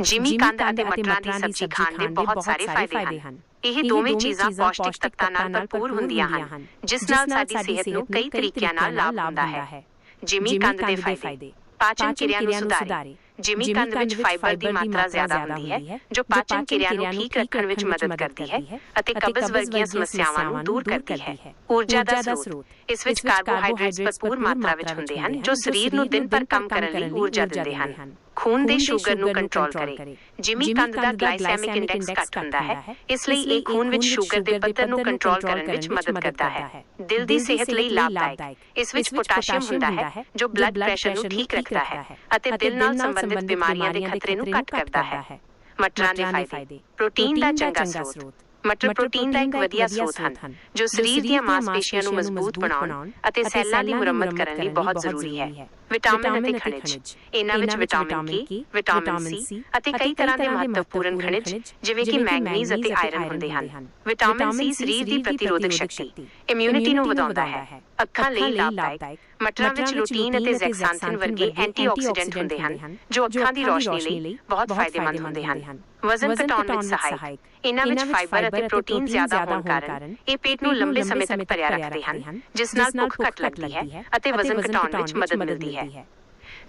ਜਿਮੀ ਕੰਦ ਅਤੇ ਮਟਰਾਂ ਦੀ ਸਬਜ਼ੀ ਖਾਣ ਦੇ ਬਹੁਤ ਸਾਰੇ ਫਾਇਦੇ ਹਨ। ਇਹ ਦੋਵੇਂ ਚੀਜ਼ਾਂ ਪੌਸ਼ਟਿਕ ਤੱਤਾਂ ਨਾਲ ਭਰਪੂਰ ਹੁੰਦੀਆਂ ਹਨ ਜਿਸ ਨਾਲ ਸਾਡੀ ਸਿਹਤ ਨੂੰ ਕਈ ਤਰੀਕਿਆਂ ਨਾਲ ਲਾਭ ਹੁੰਦਾ ਹੈ। ਜਿਮੀ ਕੰਦ ਦੇ ਫਾਇਦੇ। ਪਾਚਨ ਕਿਰਿਆ ਨੂੰ ਸੁਧਾਰੇ। ਜਿਮੀ ਕੰਦ ਵਿੱਚ ਫਾਈਬਰ ਦੀ ਮਾਤਰਾ ਜ਼ਿਆਦਾ ਹੁੰਦੀ ਹੈ ਜੋ ਪਾਚਨ ਕਿਰਿਆ ਨੂੰ ਠੀਕ ਰੱਖਣ ਵਿੱਚ ਮਦਦ ਕਰਦੀ ਹੈ ਅਤੇ ਕਬਜ਼ ਵਰਗੀਆਂ ਸਮੱਸਿਆਵਾਂ ਨੂੰ ਦੂਰ ਕਰਦੀ ਹੈ। ਊਰਜਾ ਦਾ ਸਰੋਤ ਇਸ ਵਿੱਚ ਕਾਰਬੋਹਾਈਡਰੇਟਸ ਭਰਪੂਰ ਮਾਤਰਾ ਵਿੱਚ ਹੁੰਦੇ ਹਨ ਜੋ ਸਰੀਰ ਨੂੰ ਦਿਨ ਭਰ ਕੰਮ ਕਰਨ ਲਈ ਊਰਜਾ ਦਿੰਦੇ ਹਨ ਖੂਨ ਦੇ ਸ਼ੂਗਰ ਨੂੰ ਕੰਟਰੋਲ ਕਰੇ। ਜਿਮੀ ਕੰਦ ਦਾ ਗਲਾਈਸੈਮਿਕ ਇੰਡੈਕਸ ਘੱਟ ਹੁੰਦਾ ਹੈ ਇਸ ਲਈ ਇਹ ਖੂਨ ਵਿੱਚ ਸ਼ੂਗਰ ਦੇ ਪੱਧਰ ਨੂੰ ਕੰਟਰੋਲ ਕਰਨ ਵਿੱਚ ਮਦਦ ਕਰਦਾ ਹੈ। ਦਿਲ ਦੀ ਸਿਹਤ ਲਈ ਲਾਭਦਾਇਕ ਇਸ ਵਿੱਚ ਪੋਟਾਸ਼ੀਅਮ ਹੁੰਦਾ ਹੈ ਜੋ ਬਲੱਡ ਪ੍ਰੈਸ਼ਰ ਨੂੰ ਠੀਕ ਰੱਖਦਾ ਹੈ ਅਤੇ ਦਿਲ ਨਾਲ ਸੰਬੰਧਿਤ ਬਿਮਾਰੀਆਂ ਦੇ ਖਤਰੇ ਨੂੰ ਘੱਟ ਕਰਦਾ ਹੈ। ਮਟਰਾਂ ਦੇ ਫਾਇਦੇ। ਪ੍ਰੋਟੀਨ ਦਾ ਚੰਗਾ ਸਰੋਤ। ਮਟਰ ਪ੍ਰੋਟੀਨ ਦਾ ਇੱਕ ਵਧੀਆ ਸਰੋਤ ਹਨ ਜੋ ਸਰੀਰ ਦੀਆਂ ਮਾਸਪੇਸ਼ੀਆਂ ਨੂੰ ਮਜ਼ਬੂਤ ਬਣਾਉਣ ਅਤੇ ਸੈੱਲਾਂ ਦੀ ਮੁਰੰਮਤ ਕਰਨ ਲਈ ਬਹੁਤ ਜ਼ਰੂਰੀ ਹੈ ਵਿਟਾਮਿਨ ਅਤੇ ਖਣਿਜ। ਇਹਨਾਂ ਵਿੱਚ ਵਿਟਾਮਿਨ ਕੇ ਵਿਟਾਮਿਨ ਸੀ ਅਤੇ ਕਈ ਤਰ੍ਹਾਂ ਦੇ ਮਹੱਤਵਪੂਰਨ ਖਣਿਜ ਜਿਵੇਂ ਕਿ ਮੈਂਗਨੀਜ਼ ਅਤੇ ਆਇਰਨ ਹੁੰਦੇ ਹਨ। ਵਿਟਾਮਿਨ ਸੀ ਸਰੀਰ ਦੀ ਪ੍ਰਤੀਰੋਧਕ ਸ਼ਕਤੀ। ਇਮਿਊਨਿਟੀ ਨੂੰ ਵਧਾਉਂਦਾ ਹੈ। ਅੱਖਾਂ ਲਈ ਲਾਭਦਾਇਕ। ਮਟਰਾਂ ਵਿੱਚ ਲੂਟੀਨ ਅਤੇ ਜ਼ੈਕਸਾਂਥਿਨ ਵਰਗੇ ਐਂਟੀਆਕਸੀਡੈਂਟ ਹੁੰਦੇ ਹਨ ਜੋ ਅੱਖਾਂ ਦੀ ਰੋਸ਼ਨੀ ਲਈ ਬਹੁਤ ਫਾਇਦੇਮੰਦ ਹੁੰਦੇ ਹਨ। ਵਜ਼ਨ ਘਟਾਉਣ ਵਿੱਚ ਸਹਾਇਕ। ਇਹਨਾਂ ਵਿੱਚ ਫਾਈਬਰ ਅਤੇ ਪ੍ਰੋਟੀਨ ਜ਼ਿਆਦਾ ਹੋਣ ਕਾਰਨ ਇਹ ਪੇਟ ਨੂੰ ਲੰਬੇ ਸਮੇਂ ਤੱਕ ਭਰਿਆ ਰੱਖਦੇ ਹਨ ਜਿਸ ਨਾਲ ਭੁੱਖ ਘੱਟ ਲੱਗਦੀ ਹੈ ਅਤੇ ਵਜ਼ਨ ਘਟਾਉਣ ਵਿੱਚ ਮਦਦ ਮਿਲਦੀ ਹੈ।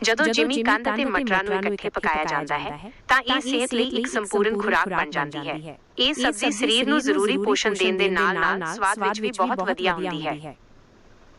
ਜਦੋਂ ਜਿਮੀ ਕੰਦ ਅਤੇ ਮਟਰਾਂ ਨੂੰ ਇਕੱਠੇ ਪਕਾਇਆ ਜਾਂਦਾ ਹੈ ਤਾਂ ਇਹ ਸਿਹਤ ਲਈ ਇੱਕ ਸੰਪੂਰਨ ਖੁਰਾਕ ਬਣ ਜਾਂਦੀ ਹੈ। ਇਹ ਸਬਜ਼ੀ ਸਰੀਰ ਨੂੰ ਜ਼ਰੂਰੀ ਪੋਸ਼ਣ ਦੇਣ ਦੇ ਨਾਲ ਨਾਲ ਸਵਾਦ ਵਿੱਚ ਵੀ ਬਹੁਤ ਵਧੀਆ ਹੁੰਦੀ ਹੈ।